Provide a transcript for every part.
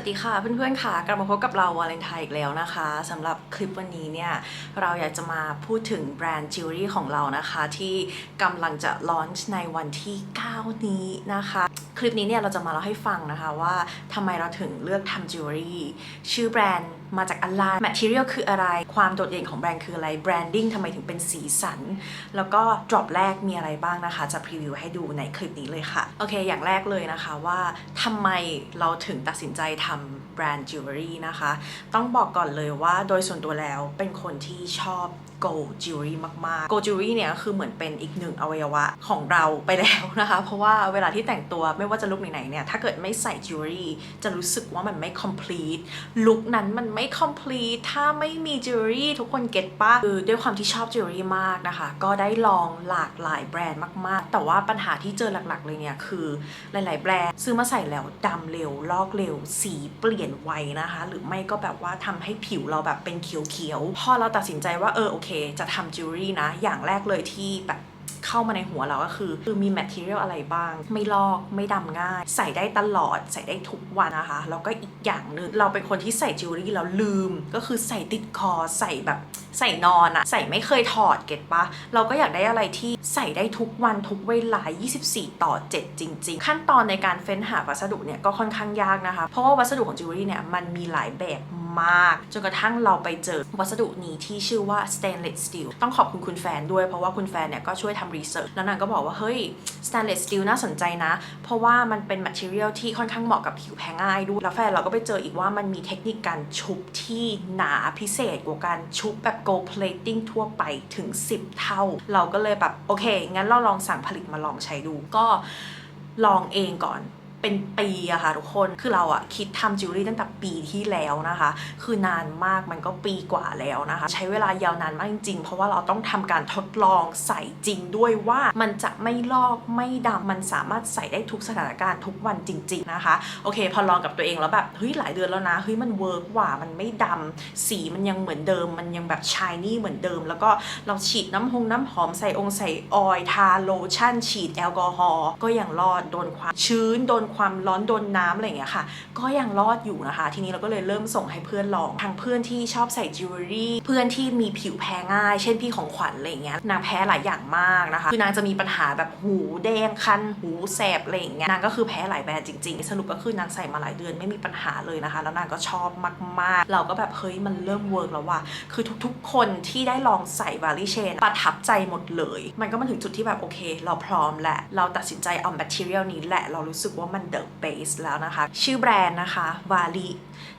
วัสดีค่ะเพื่อนๆค่ะกลับมาพบกับเราวาเลนไทน์อีกแล้วนะคะสำหรับคลิปวันนี้เนี่ยเราอยากจะมาพูดถึงแบรนด์จิวเวลรี่ของเรานะคะ ที่กำลังจะลอนช์ในวันที่ 9 นี้นะคะ คลิปนี้เนี่ยเราจะมาเล่าให้ฟังนะคะว่าทำไมเราถึงเลือกทำจิวเวลรี่ชื่อแบรนด์มาจากอะไร material คืออะไร ความโดดเด่นของแบรนด์คืออะไร branding ทำไมถึงเป็นสีสัน แล้วก็ drop แรกมีอะไรบ้างนะคะ จะพรีวิวให้ดูในคลิปนี้เลยค่ะ โอเค อย่างแรกเลยนะคะว่าทำไมเราถึงตัดสินใจทำแบรนด์จิวเวลรี่นะคะ ต้องบอกก่อนเลยว่าโดยส่วนตัวแล้วเป็นคนที่ชอบ gold jewelry มากๆ gold jewelry เนี่ยคือเหมือนเป็นอีกหนึ่งอวัยวะของเราไปแล้วนะคะ เพราะว่าเวลาที่แต่งตัวไม่ว่าจะลุคไหนๆเนี่ย ถ้าเกิดไม่ใส่ jewelry จะรู้สึกว่ามันไม่ complete ลุคนั้นมันไม่ complete ถ้าไม่มี jewelry ทุกคนเก็ตปะคือด้วยความที่ชอบ jewelry มากนะคะ ก็ได้ลองหลากหลายแบรนด์มากๆ แต่ว่าปัญหาที่เจอหลักๆ เลยเนี่ยคือหลายๆ แบรนด์ซื้อมาใส่แล้วดำเร็วลอกเร็ว สีเปลี่ยนไวนะคะ หรือไม่ก็แบบว่าทำให้ผิวเราแบบเป็นเขียวๆพอเราตัดสินใจว่าเออโอเคจะทำจิวเวลรี่นะ อย่างแรกเลยที่แบบเข้ามาในหัวเราก็คือ คือมี material อะไรบ้าง ไม่ลอกไม่ดำง่าย ใส่ได้ตลอด ใส่ได้ทุกวันนะคะ แล้วก็อีกอย่างหนึ่งเราเป็นคนที่ใส่จิวเวลรี่แล้วลืม ก็คือใส่ติดคอใส่แบบใส่นอนอะใส่ไม่เคยถอดเก็ตปะเราก็อยากได้อะไรที่ใส่ได้ทุกวันทุกเวลา 24 ต่อ 7 จริง ๆ ขั้นตอนในการเฟ้นหาวัสดุเนี่ยก็ค่อนข้างยากนะคะ เพราะว่าวัสดุของจิวเวลรี่เนี่ยมันมีหลายแบบ มาก จนกระทั่งเราไปเจอวัสดุนี้ที่ชื่อว่า stainless steel ต้องขอบคุณคุณแฟนด้วยเพราะว่าคุณแฟนเนี่ยก็ช่วยทำรีเสิร์ชแล้วนางก็บอกว่า เฮ้ย stainless steel น่าสนใจนะ เพราะว่ามันเป็น material ที่ค่อนข้างเหมาะกับผิวแพ้ง่ายด้วยแล้วแฟนเราก็ไปเจออีกว่ามันมีเทคนิคการชุบที่หนาพิเศษกว่าการชุบแบบ gold plating ทั่วไปถึง 10 เท่า เราก็เลยแบบโอเค งั้นเราลองสั่งผลิตมาลองใช้ดูก็ลองเองก่อน เป็นปีอะค่ะทุกคนคือเราอะคิดทำจิวเวลรี่ตั้งแต่ปีที่แล้วนะคะ คือนานมากมันก็ปีกว่าแล้วนะคะ ใช้เวลายาวนานมากจริงๆ เพราะว่าเราต้องทำการทดลองใส่จริงด้วยว่ามันจะไม่ลอกไม่ดำมันสามารถใส่ได้ทุกสถานการณ์ทุกวันจริง ๆนะคะ โอเค พอลองกับตัวเองแล้วแบบเฮ้ยหลายเดือนแล้วนะเฮ้ยมันเวิร์กว่า มันไม่ดำสีมันยังเหมือนเดิม มันยังแบบชายนี่เหมือนเดิม แล้วก็เราฉีดน้ำหงน้ำหอมใส่องค์ใส่ออยล์ทาโลชั่น ฉีดแอลกอฮอล์ก็ยังรอดโดนความชื้นโดนความร้อนโดนน้ำอะไรอย่างเงี้ยค่ะ ก็ยังรอดอยู่นะคะ ทีนี้เราก็เลยเริ่มส่งให้เพื่อนลองทั้งเพื่อนที่ชอบใส่จิวเวลรี่เพื่อนที่มีผิวแพ้ง่าย เช่นพี่ของขวัญอะไรอย่างเงี้ยนางแพ้หลายอย่างมากนะคะ คือนางจะมีปัญหาแบบหูแดงคันหูแสบอะไรอย่างเงี้ยนางก็คือแพ้หลายแบรนด์จริงๆ สรุปก็คือนางใส่มาหลายเดือนไม่มีปัญหาเลยนะคะ แล้วนางก็ชอบมากๆ เราก็แบบเฮ้ยมันเริ่มเวิร์กแล้วว่ะคือทุกๆ คนที่ได้ลองใส่วาลิเชนประทับใจหมดเลย มันก็มาถึงจุดที่แบบโอเค เราพร้อมแหละเราตัดสินใจเอา material นี้แหละเรารู้สึกว่ามัน the base แล้วนะคะ ชื่อแบรนด์นะคะวาลี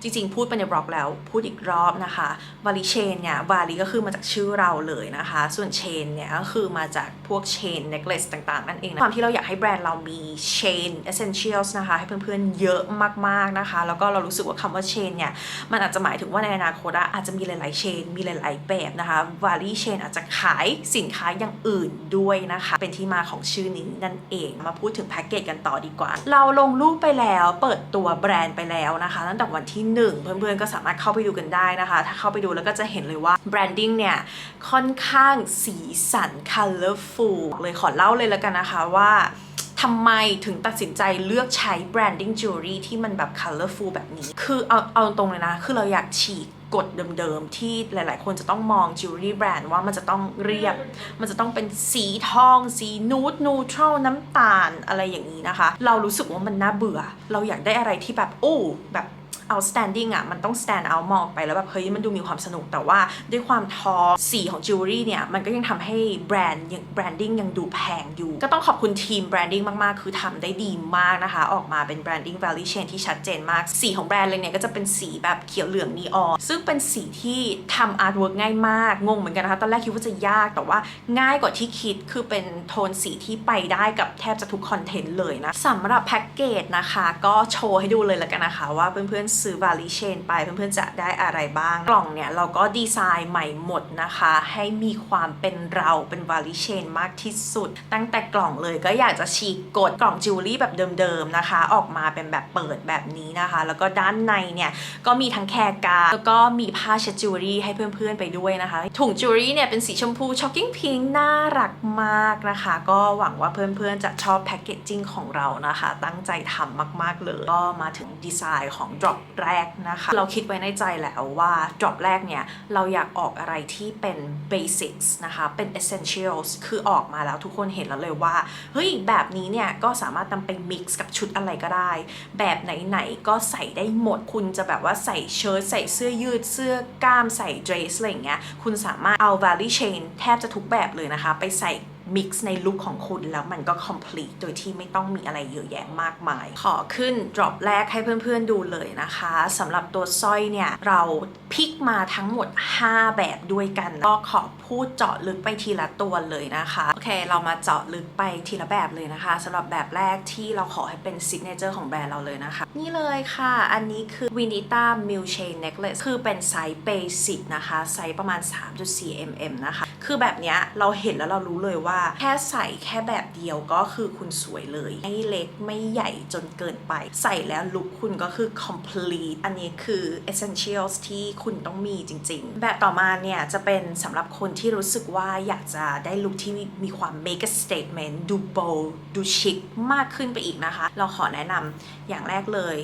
จริงๆ พูดไปในบล็อกแล้วพูดอีกรอบนะคะวาลีเชนเนี่ยวาลีก็คือมาจากชื่อเราเลยนะคะ ส่วนเชนเนี่ยก็คือมาจากพวกเชน necklace ต่างๆ นั่นเองนะความที่เราอยากให้แบรนด์เรามีเชน essentials นะคะ ให้เพื่อนๆเยอะมากๆนะคะ แล้วก็เรารู้สึกว่าคำว่าเชนเนี่ยมันอาจจะหมายถึงว่าในอนาคตอะอาจจะมีหลายๆเชนมีหลายๆแบบนะคะวาลีเชนอาจจะขายสินค้าอย่างอื่นด้วยนะคะ เป็นที่มาของชื่อนี้นั่นเองมาพูดถึงแพ็กเกจกันต่อดีกว่า เราลงรูปไปแล้ว เปิดตัวแบรนด์ไปแล้วนะคะตั้งแต่วันที่ 1 เพื่อนๆก็สามารถเข้าไปดูกันได้นะคะ ถ้าเข้าไปดูแล้วก็จะเห็นเลยว่าแบรนดิ้งเนี่ยค่อนข้างสีสัน colorful เลยขอเล่าเลยแล้วกันนะคะว่าทำไมถึงตัดสินใจเลือกใช้ branding jewelry ที่มันแบบ colorful แบบนี้ คือเอาเอาตรงเลยนะ คือเราอยากฉีก กฎเดิมๆ ที่หลายๆ คนจะต้องมองจิวเวลรี่แบรนด์ว่ามันจะต้องเรียบ มันจะต้องเป็นสีทอง สีนูดนูทรัลน้ำตาลอะไรอย่างนี้นะคะ เรารู้สึกว่ามันน่าเบื่อ เราอยากได้อะไรที่แบบโอ้แบบ outstanding อะมันต้อง stand out มองไปแล้วแบบเฮ้ยมันดูมีความสนุกแต่ว่าด้วยความทอสีของจิวเวลรี่เนี่ย มันก็ยังทำให้แบรนด์ยังแบรนดิ้งยังดูแพงอยู่ ก็ต้องขอบคุณทีมแบรนดิ้งมาก ๆ คือทำได้ดีมากนะคะ ออกมาเป็นแบรนดิ้ง value chain ที่ชัดเจนมาก สีของแบรนด์เลยเนี่ย ก็จะเป็นสีแบบเขียวเหลืองนีออนซึ่งเป็นสีที่ทำอาร์ตเวิร์กง่ายมาก งงเหมือนกันนะคะ ตอนแรกคิดว่าจะยากแต่ว่าง่ายกว่าที่คิดคือเป็นโทนสีที่ไปได้กับแทบจะทุกคอนเทนต์เลยนะสำหรับแพ็กเกจนะคะ ก็โชว์ให้ดูเลยละกันนะคะ ว่าเพื่อนๆซื้อ value chain ไปเพื่อนๆจะได้อะไรบ้าง กล่องเนี่ยเราก็ดีไซน์ใหม่หมดนะคะ ให้มีความเป็นเราเป็น value chain มากที่สุด ตั้งแต่กล่องเลยก็อยากจะฉีกกดกล่องจิวเวลรี่แบบเดิมๆนะคะ ออกมาเป็นแบบเปิดแบบนี้นะคะ แล้วก็ด้านในเนี่ยก็มีทั้งแคร์การ์แล้วก็มีผ้าเช็ดจิวเวลรี่ให้เพื่อนๆไปด้วยนะคะ ถุงจิวเวลรี่เนี่ยเป็นสีชมพูช็อกกิ้งพิงน่ารักมากนะคะ ก็หวังว่าเพื่อนๆจะชอบแพคเกจจิ้งของเรานะคะ ตั้งใจทำมากๆเลย ก็มาถึงดีไซน์ของ drop แรกนะคะ เราคิดไว้ในใจแล้วว่า drop แรกเนี่ย เราอยากออกอะไรที่เป็น basics นะคะ เป็น essentials คือออกมาแล้วทุกคนเห็นแล้วเลยว่า เฮ้ย แบบนี้เนี่ย ก็สามารถนำไป mix กับชุดอะไรก็ได้ แบบไหน ๆ ก็ใส่ได้หมดคุณจะแบบว่าใส่เชิ้ตใส่เสื้อยืดเสื้อกล้ามใส่เดรสอะไรอย่างเงี้ยคุณสามารถเอา value chain แทบจะทุกแบบเลยนะคะ ไปใส่ มิกซ์ในลุคของคุณแล้วมันก็ complete โดยที่ไม่ต้องมีอะไรเยอะแยะมากมาย ขอขึ้น drop แรกให้เพื่อนๆดูเลยนะคะสำหรับตัวสร้อยเนี่ยเราพิกมาทั้งหมด 5 แบบด้วยกัน ก็ขอพูดเจาะลึกไปทีละตัวเลยนะคะโอเคเรามาเจาะลึกไปทีละแบบเลยนะคะสำหรับแบบแรกที่เราขอให้เป็น signature ของแบรนด์เราเลยนะคะ นี่เลยค่ะ อันนี้คือ Vinita Mil Chain Necklace คือเป็นไซส์ basic นะคะไซส์ประมาณ 3.4 mm นะคะ คือแบบเนี้ยเราเห็นแล้วเรารู้เลยว่าแค่ใส่แค่แบบเดียวก็คือคุณสวยเลย ไม่เล็กไม่ใหญ่จนเกินไป ใส่แล้วลุคคุณก็คือ complete อันนี้คือ essentials ที่คุณต้องมีจริง ๆ แบบต่อมาเนี่ยจะเป็นสำหรับคนที่รู้สึกว่าอยากจะได้ลุคที่มีความ make a statement ดู bold ดูชิคมากขึ้นไปอีกนะคะ เราขอแนะนำอย่างแรกเลย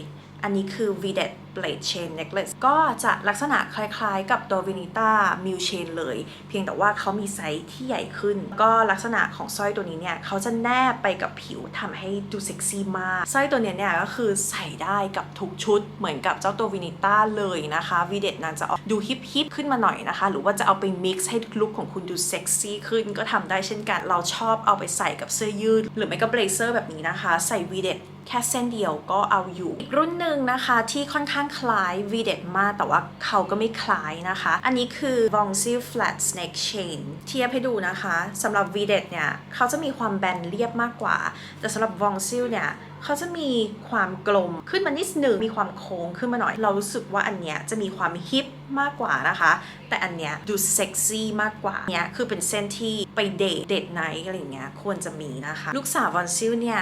อันนี้คือ v d e t Blade Chain Necklace ก็จะลักษณะคล้ายๆ กับตัว Vinita m i l Chain เลย เพียงแต่ว่าเขามีไซส์ที่ใหญ่ขึ้น ก็ลักษณะของสร้อยตัวนี้เนี่ยเขาจะแนบไปกับผิวทำให้ดูเซ็กซี่มาก สร้อยตัวเนี้ยเนี่ยก็คือใส่ได้กับทุกชุดเหมือนกับเจ้าตัว Vinita เลยนะคะ v d e t นั้นจะออกดูฮิปฮิปขึ้นมาหน่อยนะคะ หรือว่าจะเอาไป mix ให้ลุคของคุณดูเซ็กซี่ขึ้นก็ทำได้เช่นกัน เราชอบเอาไปใส่กับเสื้อยืด หรือไม่ก็เบลเซอร์แบบนี้นะคะ ใส่ v d e t แค่เส้นเดียวก็เอาอยู่ อีกรุ่นหนึ่งนะคะที่ค่อนข้างคล้าย v d e t มาก แต่ว่าเขาก็ไม่คล้ายนะคะ อันนี้คือ v o n g s i Flat Snake Chain เทียบให้ดูนะคะสำหรับ v d e t เนี่ยเขาจะมีความแบนเรียบมากกว่า แต่สำหรับ v o n g s i เนี่ยเขาจะมีความกลมขึ้นมานิดหนึ่งมีความโค้งขึ้นมาหน่อย เรารู้สึกว่าอันเนี้ยจะมีความฮิปมากกว่านะคะ แต่อันเนี้ยดูเซ็กซี่มากกว่าเนี้ยคือเป็นเส้นที่ไปเดทเดทไนท์อะไรเงี้ยควรจะมีนะคะ ลูกสาววอนซิลเนี่ย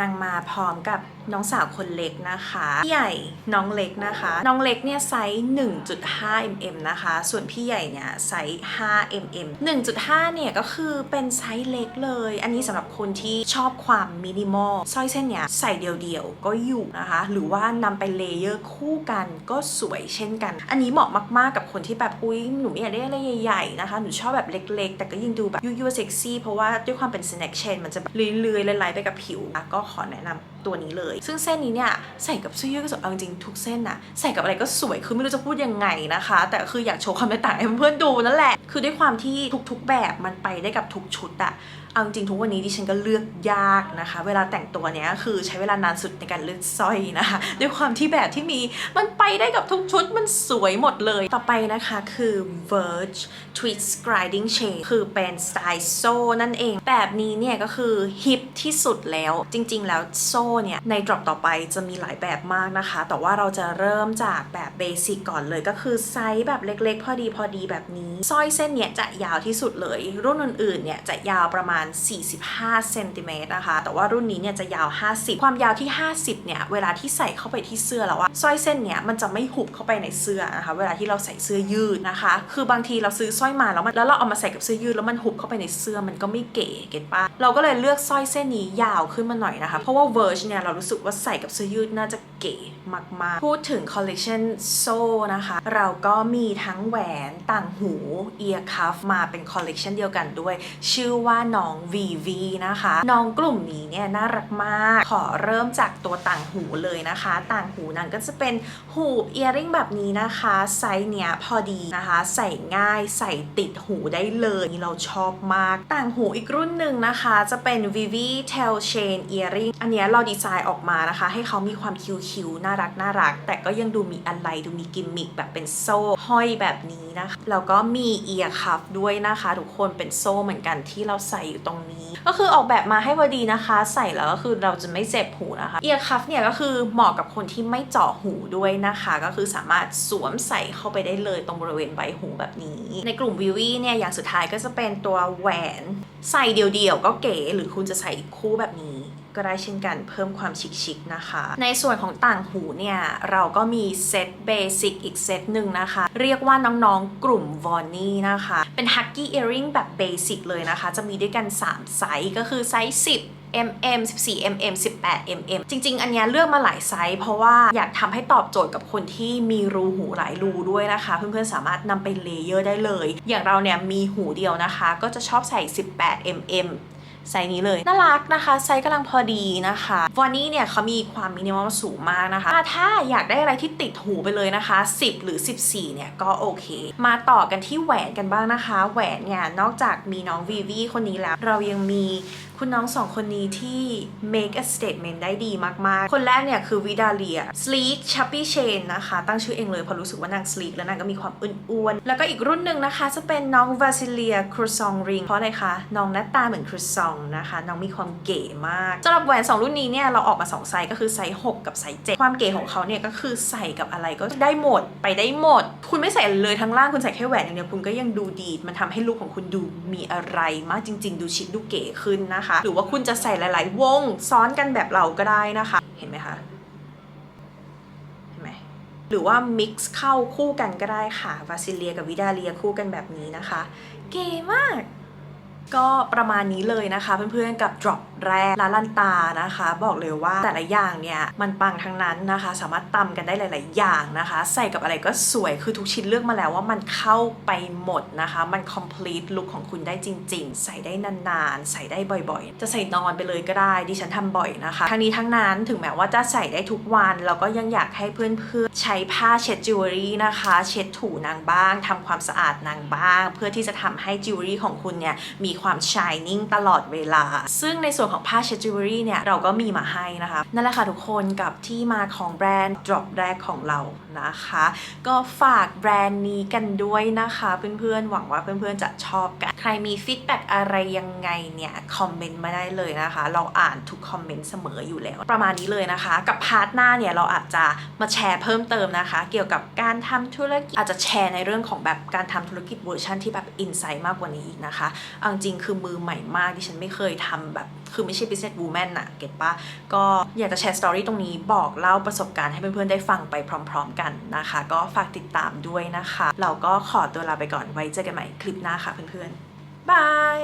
นางมาพร้อมกับน้องสาวคนเล็กนะคะพี่ใหญ่น้องเล็กนะคะ น้องเล็กเนี่ยไซส์ 1.5 mm นะคะ ส่วนพี่ใหญ่เนี่ยไซส์5 mm 1.5 เนี่ยก็คือเป็นไซส์เล็กเลย อันนี้สำหรับคนที่ชอบความมินิมอลสร้อยเส้นเนี้ยใส่เดียวๆก็อยู่นะคะ หรือว่านำไปเลเยอร์คู่กันก็สวยเช่นกัน อันนี้เหมาะมากๆกับคนที่แบบอุ้ยหนูไม่อยากได้อะไรใหญ่ๆนะคะหนูชอบแบบเล็กๆ แต่ก็ยิ่งดูแบบยั่วๆเซ็กซี่เพราะว่าด้วยความเป็นสแน็คเชนมันจะแบบเลื้อยๆไหลๆไปกับผิวก็ขอแนะนำตัวนี้เลย ซึ่งเส้นนี้เนี่ยใส่กับเสื้อยืดก็สวยเอาจริงทุกเส้นอะใส่กับอะไรก็สวยคือไม่รู้จะพูดยังไงนะคะ แต่คืออยากโชว์ความแตกต่างให้เพื่อนดูนั่นแหละ คือด้วยความที่ทุกๆแบบมันไปได้กับทุกชุดอะเอาจริงทุกวันนี้ดิฉันก็เลือกยากนะคะ เวลาแต่งตัวเนี้ยคือใช้เวลานานสุดในการเลือกสร้อยนะคะด้วยความที่แบบที่มีมันไปได้กับทุกชุดมันสวยหมดเลยต่อไปนะคะคือ Verge Twist Gliding Chain คือเป็นสไตล์โซ่นั่นเอง แบบนี้เนี่ยก็คือฮิปที่สุดแล้วจริง ๆ แล้วโซ่เนี่ยใน drop ต่อไปจะมีหลายแบบมากนะคะ แต่ว่าเราจะเริ่มจากแบบเบสิกก่อนเลยก็คือไซส์แบบเล็กๆ พอดีพอดีแบบนี้สร้อยเส้นเนี่ยจะยาวที่สุดเลย รุ่นอื่นๆเนี่ยจะยาวประมาณ 45เซนติเมตรนะคะ แต่ว่ารุ่นนี้เนี่ยจะยาว 50 ความยาวที่ 50เนี่ยเวลาที่ใส่เข้าไปที่เสื้อแล้วอะสร้อยเส้นเนี่ยมันจะไม่หุบเข้าไปในเสื้อนะคะ เวลาที่เราใส่เสื้อยืดนะคะ คือบางทีเราซื้อสร้อยมาแล้วมันแล้วเราเอามาใส่กับเสื้อยืดแล้วมันหุบเข้าไปในเสื้อมันก็ไม่เก๋เก็ตปะเราก็เลยเลือกสร้อยเส้นนี้ยาวขึ้นมาหน่อยนะคะ เพราะว่า Verge เนี่ย เรารู้สึกว่าใส่กับเสื้อยืดน่าจะเก๋มาก ๆ พูดถึงคอลเลกชันโซ่นะคะ เราก็มีทั้งแหวนต่างหู ear cuff มาเป็นคอลเลกชันเดียวกันด้วย ชื่อว่าน้อง VV นะคะ น้องกลุ่มนี้เนี่ย น่ารักมาก ขอเริ่มจากตัวต่างหูเลยนะคะ ต่างหูนั้นก็จะเป็นหูบ earring แบบนี้นะคะ ไซส์เนี้ยพอดีนะคะ ใส่ง่ายใส่ติดหูได้เลยนี่เราชอบมาก ต่างหูอีกรุ่นหนึ่งนะคะ จะเป็น VV Tail Chain Earring อันเนี้ยเราดีไซน์ออกมานะคะ ให้เขามีความคิ้วๆน่ารักน่ารัก แต่ก็ยังดูมีอะไรดูมีกิมมิคแบบเป็นโซ่ห้อยแบบนี้นะคะแล้วก็มี ear cuff ด้วยนะคะ ทุกคนเป็นโซ่เหมือนกันที่เราใส่อยู่ตรงนี้ ก็คือออกแบบมาให้พอดีนะคะ ใส่แล้วก็คือเราจะไม่เจ็บหูนะคะ ear cuff เนี่ยก็คือเหมาะกับคนที่ไม่เจาะหูด้วยนะคะ ก็คือสามารถสวมใส่เข้าไปได้เลยตรงบริเวณใบหูแบบนี้ ในกลุ่มวิวี่เนี่ยอย่างสุดท้ายก็จะเป็นตัวแหวน ใส่เดี่ยวๆก็เก๋หรือคุณจะใส่คู่แบบนี้ ก็ได้เช่นกันเพิ่มความชิคๆนะคะ ในส่วนของต่างหูเนี่ย เราก็มีเซตเบสิกอีกเซตหนึ่งนะคะ เรียกว่าน้องๆกลุ่มวอนนี่นะคะ เป็นฮักกี้เอริงแบบเบสิกเลยนะคะ จะมีด้วยกัน 3 ไซส์ก็คือไซส์10 mm 14 mm 18 mm จริง ๆ อันนี้เลือกมาหลายไซส์ เพราะว่าอยากทำให้ตอบโจทย์กับคนที่มีรูหูหลายรูด้วยนะคะ เพื่อนๆ สามารถนำไปเลเยอร์ได้เลย อย่างเราเนี่ยมีหูเดียวนะคะ ก็จะชอบใส่ 18 mm ไซส์นี้เลย น่ารักนะคะ ไซส์กำลังพอดีนะคะวันนี้เนี่ยเขามีความมินิมอลสูงมากนะคะ ถ้าอยากได้อะไรที่ติดหูไปเลยนะคะ 10 หรือ 14 เนี่ยก็โอเค มาต่อกันที่แหวนกันบ้างนะคะ แหวนเนี่ยนอกจากมีน้องวีวีคนนี้แล้ว เรายังมี คุณน้องสองคนนี้ที่ make a statement ได้ดีมากๆ คนแรกเนี่ยคือวิดาเลีย sleek chubby chain นะคะ ตั้งชื่อเองเลยเพราะรู้สึกว่านาง sleek แล้วนางก็มีความอ้วนๆ แล้วก็อีกรุ่นหนึ่งนะคะ จะเป็นน้อง Vasilia Croissant Ring เพราะอะไรคะ น้องหน้าตาเหมือน croissant นะคะ น้องมีความเก๋มากสำหรับแหวน2รุ่นนี้เนี่ยเราออกมา2ไซส์ก็คือไซส์6กับไซส์7ความเก๋ของเขาเนี่ยก็คือใส่กับอะไรก็ได้หมดไปได้หมด คุณไม่ใส่เลยทั้งล่างคุณใส่แค่แหวนอย่างเดียวคุณก็ยังดูดี มันทำให้ลุคของคุณดูมีอะไรมากจริง ๆ ดูชิคดูเก๋ขึ้นนะคะหรือว่าคุณจะใส่หลาย ๆ วงซ้อนกันแบบเราก็ได้นะคะ เห็นไหมคะเห็นไหมหรือว่ามิกซ์เข้าคู่กันก็ได้ค่ะวาซิเลียกับวิดาเลียคู่กันแบบนี้นะคะ เก๋มาก ก็ประมาณนี้เลยนะคะเพื่อนๆกับ drop แรกลาลันตานะคะ บอกเลยว่าแต่ละอย่างเนี่ยมันปังทั้งนั้นนะคะ สามารถตำกันได้หลาย ๆ อย่างนะคะ ใส่กับอะไรก็สวยคือทุกชิ้นเลือกมาแล้วว่ามันเข้าไปหมดนะคะ มัน complete look ของคุณได้จริง ๆ ใส่ได้นานๆ ใส่ได้บ่อยๆ จะใส่นอนไปเลยก็ได้ดิฉันทำบ่อยนะคะทั้งนี้ทั้งนั้นถึงแม้ว่าจะใส่ได้ทุกวันเราก็ยังอยากให้เพื่อนๆใช้ผ้าเช็ดจิวเวลรี่นะคะ เช็ดถูนางบ้างทำความสะอาดนางบ้าง เพื่อที่จะทำให้จิวเวลรี่ของคุณเนี่ยมีความ shining ตลอดเวลา ซึ่งในส่วนของผ้าเชจิวเวลรี่เนี่ยเราก็มีมาให้นะคะ นั่นแหละค่ะทุกคนกับที่มาของแบรนด์ drop แรกของเรานะคะ ก็ฝากแบรนด์นี้กันด้วยนะคะเพื่อนๆ หวังว่าเพื่อนๆจะชอบกัน ใครมีฟีดแบ็กอะไรยังไงเนี่ยคอมเมนต์มาได้เลยนะคะ เราอ่านทุกคอมเมนต์เสมออยู่แล้ว ประมาณนี้เลยนะคะ กับพาร์ทหน้าเนี่ยเราอาจจะมาแชร์เพิ่มเติมนะคะ เกี่ยวกับการทำธุรกิจอาจจะแชร์ในเรื่องของแบบการทำธุรกิจเวอร์ชันที่แบบอินไซต์มากกว่านี้อีกนะคะเอาจริงคือมือใหม่มากที่ฉันไม่เคยทำแบบ คือไม่ใช่ business woman อะเก็ตปะก็อยากจะแชร์สตอรี่ตรงนี้บอกเล่าประสบการณ์ให้เพื่อนๆได้ฟังไปพร้อมๆกันนะคะ ก็ฝากติดตามด้วยนะคะ เราก็ขอตัวลาไปก่อนไว้เจอกันใหม่คลิปหน้าค่ะเพื่อนๆบาย